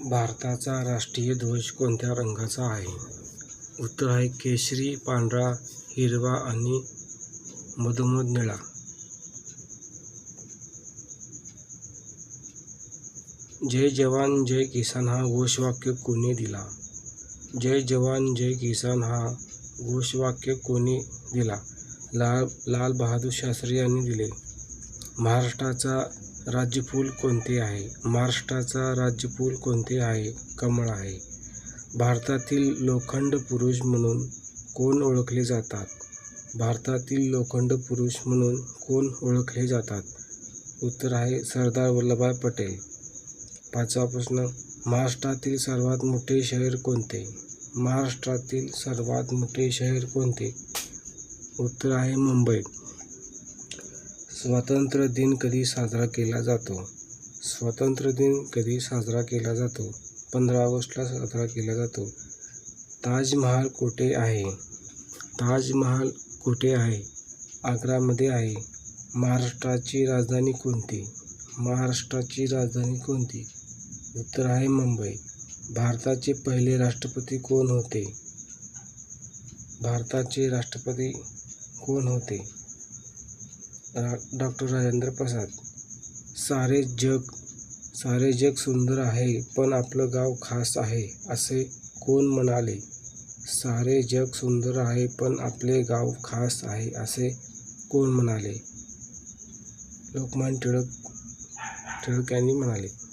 भारताचा राष्ट्रीय ध्वज कोणत्या रंगाचा आहे? उत्तर आहे केशरी पांढरा हिरवा आणि मधोमध निळा. जय जवान जय किसान हा घोषवाक्य कोणी दिला? जय जवान जय किसान हा घोषवाक्य कोणी दिला? लाल लाल बहादूर शास्त्री यांनी दिले. महाराष्ट्राचा राज्यफूल कोणते आहे? महाराष्ट्राचा राज्यफूल कोणते आहे? कमळ आहे. भारतातील लोखंड पुरुष म्हणून कोण ओळखले जातात? भारतातील लोखंड पुरुष म्हणून कोण ओळखले जातात? उत्तर आहे सरदार वल्लभभाई पटेल. पाचवा प्रश्न महाराष्ट्रातील सर्वात मोठे शहर कोणते? महाराष्ट्रातील सर्वात मोठे शहर कोणते? उत्तर आहे मुंबई. स्वातंत्र्य दिन कधी साजरा केला जातो? स्वातंत्र्य दिन कधी साजरा केला जातो? पंधरा ऑगस्टला साजरा केला जातो. ताजमहाल कुठे आहे? ताजमहाल कुठे आहे? आग्रामध्ये आहे. महाराष्ट्राची राजधानी कोणती? महाराष्ट्राची राजधानी कोणती? उत्तर आहे मुंबई. भारताचे पहिले राष्ट्रपती कोण होते? भारताचे राष्ट्रपती कोण होते? डॉक्टर राजेंद्र प्रसाद. सारे जग सारे जग सुंदर आहे पण आपलं गाव खास आहे असे कोण म्हणाले? सारे जग सुंदर आहे पण आपले गाव खास आहे असे कोण म्हणाले? लोकमान्य टिळक टिळक यांनी म्हणाले.